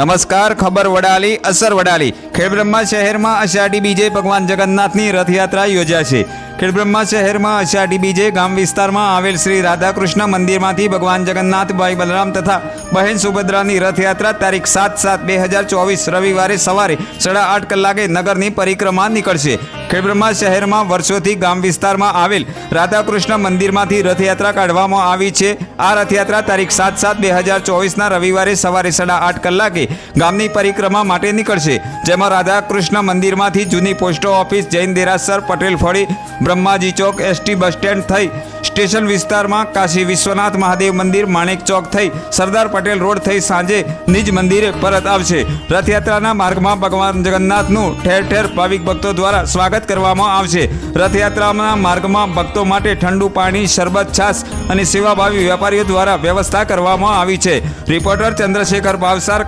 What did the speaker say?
નમસ્કાર ખબર વડાલી અસર વડાલી. ખેડબ્રહ્મા શહેરમાં અષાઢી બીજે ભગવાન જગન્નાથની રથયાત્રા યોજાશે. ખેડબ્રહ્મા શહેરમાં અષાઢી બીજે ગામ વિસ્તારમાં આવેલ શ્રી રાધાકૃષ્ણ મંદિરમાંથી ભગવાન જગન્નાથભાઈ બલરામ તથા બહેન સુભદ્રાની રથયાત્રા તારીખ સાત સાત બે હજાર ચોવીસ રવિવારે સવારે સાડા આઠ કલાકે નગરની પરિક્રમા નીકળશે. ખેડબ્રહ્મા શહેરમાં વર્ષોથી ગામ વિસ્તારમાં આવેલ રાધાકૃષ્ણ મંદિરમાંથી રથયાત્રા કાઢવામાં આવી છે. આ રથયાત્રા તારીખ સાત સાત બે હજાર ચોવીસના રવિવારે સવારે સાડા આઠ કલાકે ગામની પરિક્રમા માટે નીકળશે. જેમાં રાધાકૃષ્ણ મંદિરમાંથી જૂની પોસ્ટ ઓફિસ જૈન દેરાસર, પટેલ ફળી બ્રહ્માજી ચોક એસટી બસ સ્ટેન્ડ થઈ સ્ટેશન વિસ્તારમાં કાશી વિશ્વનાથ મહાદેવ મંદિર માણેક ચોક થઈ સરદાર પટેલ રોડ થઈ સાંજે નિજ મંદિરે પરત આવશે. રથયાત્રાના માર્ગમાં ભગવાન જગન્નાથનું ઠેર ઠેર ભાવિક ભક્તો દ્વારા સ્વાગત કરવામાં આવશે. રથયાત્રાના માર્ગમાં ભક્તો માટે ઠંડુ પાણી, શરબત, છાશ અને સેવાભાવી વેપારીઓ દ્વારા વ્યવસ્થા કરવામાં આવી છે. રિપોર્ટર ચંદ્રશેખર ભાવસાર